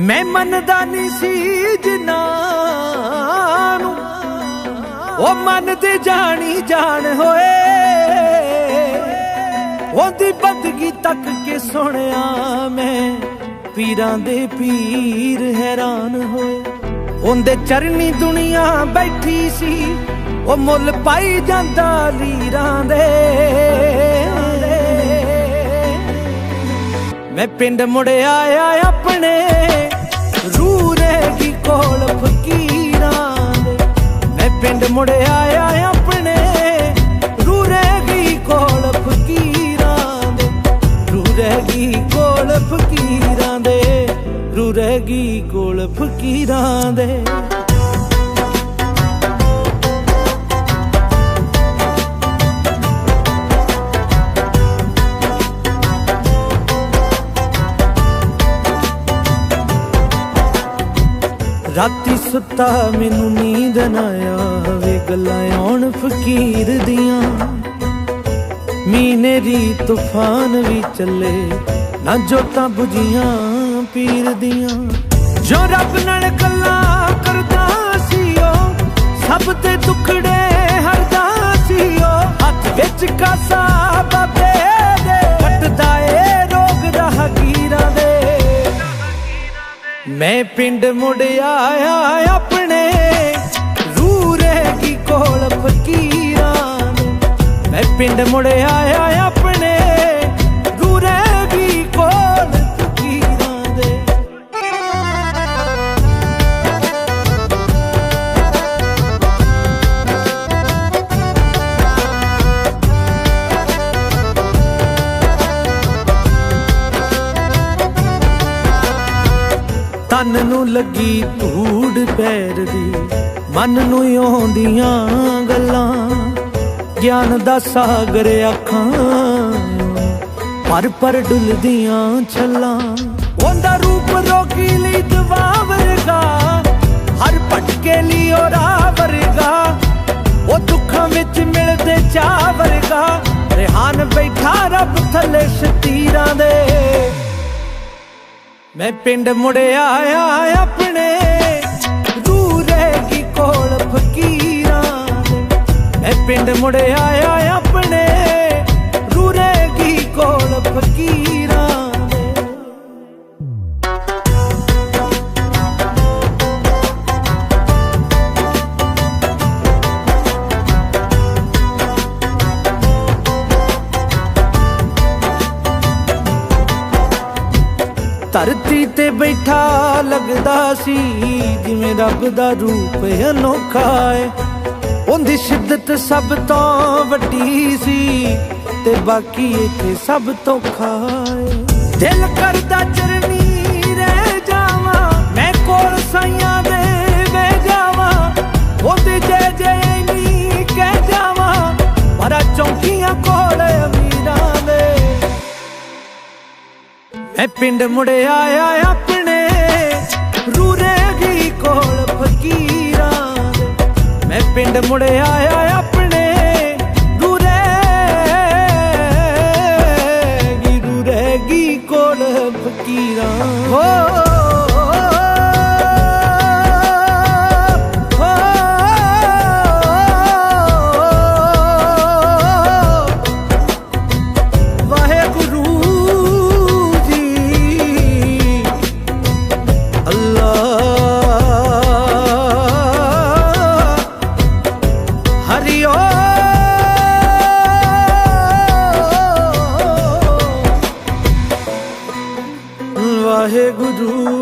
ਮੈਂ ਮੰਨਦਾ ਨਹੀਂ ਸੀ ਜਿਨਾ ਨੂੰ। ਉਹ ਮਨ ਤੇ ਜਾਣੀ ਜਾਣ ਹੋਏ। ਉਹਦੀ ਬੰਦਗੀ ਤੱਕ ਕੇ ਸੁਣਿਆ ਮੈਂ। ਪੀਰਾਂ ਦੇ ਪੀਰ ਹੈਰਾਨ ਹੋਏ। ਉਹਦੇ ਚਰਨੀ ਦੁਨੀਆ ਬੈਠੀ ਸੀ। ਉਹ ਮੁੱਲ ਪਾਈ ਜਾਂਦਾ ਲੀਰਾਂ ਦੇ। ਮੈਂ ਪਿੰਡ ਮੁੜਿਆ ਆ ਆਪਣੇ ਮੈਂ ਆਇਆ ਮੁੜਿਆ ਆ ਆਪਣੇ ਰੂਹ ਕੋਲ ਫਕੀਰਾਂ ਦੇ। ਰੂਹ ਰਹੇਗੀ ਕੋਲ ਫਕੀਰਾਂ ਦੇ। ਰੂਹ ਰਹੇਗੀ ਕੋਲ ਫਕੀਰਾਂ ਦੇ। ਰਾਤੀ ਸੁੱਤਾ, ਮੈਨੂੰ ਨੀਂਦ ਨਾ ਆਵੇ, ਗੱਲਾਂ ਆਉਣ ਫਕੀਰ ਦੀਆਂ। ਮੀਨੇਰੀ ਤੂਫਾਨ ਵੀ ਚੱਲੇ, ਨਾ ਜੋਤਾਂ ਬੁਝੀਆਂ ਪੀਰ ਦੀਆਂ। ਜੋ ਰੱਬ ਨਾਲ ਗੱਲਾਂ ਮੈਂ ਪਿੰਡ ਮੁੜਿਆ ਆਇਆ ਆਪਣੇ ਰੂਹ ਰਹੇਗੀ ਕੋਲ ਫਕੀਰਾਂ ਮੈਂ ਪਿੰਡ ਮੁੜਿਆ ਆਇਆ ਆਪਣੇ ਤਨ ਨੂੰ ਲੱਗੀ ਧੂੜ ਪੈਰ ਦੀ ਮਨ ਨੂੰ ਆਉਂਦੀਆਂ ਗੱਲਾਂ, ਗਿਆਨ ਦਾ ਸਾਗਰ ਅੱਖਾਂ ਪਰ ਪਰ ਡੁੱਲਦੀਆਂ ਛੱਲਾਂ। ਉਹਦਾ ਰੂਪ ਰੋਕੀ ਲਈ ਦਵਾ ਵਰਗਾ, ਹਰ ਭਟਕੇ ਲਈ ਉਹ ਰਾਹ ਵਰਗਾ। ਉਹ ਦੁੱਖਾਂ ਵਿੱਚ ਮਿਲਦੇ ਚਾਹ ਵਰਗਾ, ਰਿਹਾਨ ਬੈਠਾ ਰੱਬ ਥੱਲੇ ਸ਼ਤੀਰਾਂ ਦੇ। ਮੈਂ ਪਿੰਡ ਮੁੜਿਆ ਆ ਆਪਣੇ ਰੂਹ ਰਹੇਗੀ ਕੋਲ ਫਕੀਰਾਂ ਮੈਂ ਪਿੰਡ ਮੁੜਿਆ ਆ ਆਪਣੇ ਰੂਹ ਰਹੇਗੀ ਕੋਲ ਫਕੀਰਾਂ ਧਰਤੀ ਤੇ ਬੈਠਾ ਲੱਗਦਾ ਸੀ, ਜਿਵੇਂ ਰੱਬ ਦਾ ਰੂਪ ਅਨੋਖਾ ਏ। ਉਹਦੀ ਸ਼ਿੱਦਤ ਸਭ ਤੋਂ ਵੱਡੀ ਸੀ ਤੇ ਬਾਕੀ ਇੱਥੇ ਸਭ ਤੋਂ ਖਾਏ ਦਿਲ ਕਰਦਾ ਚਰਨੀ ਮੈਂ ਪਿੰਡ ਮੁੜਿਆ ਆ ਆਪਣੇ ਰੂਰੇ ਰਹੇਗੀ ਕੋਲ ਫਕੀਰਾਂ ਮੈਂ ਪਿੰਡ ਮੁੜਿਆ ਆ ਆਪਣੇ ਰੂਹ ਰਹੇਗੀ ਰੂਹ ਰਹੇਗੀ ਕੋਲ ਫਕੀਰਾਂ ਹੋ guru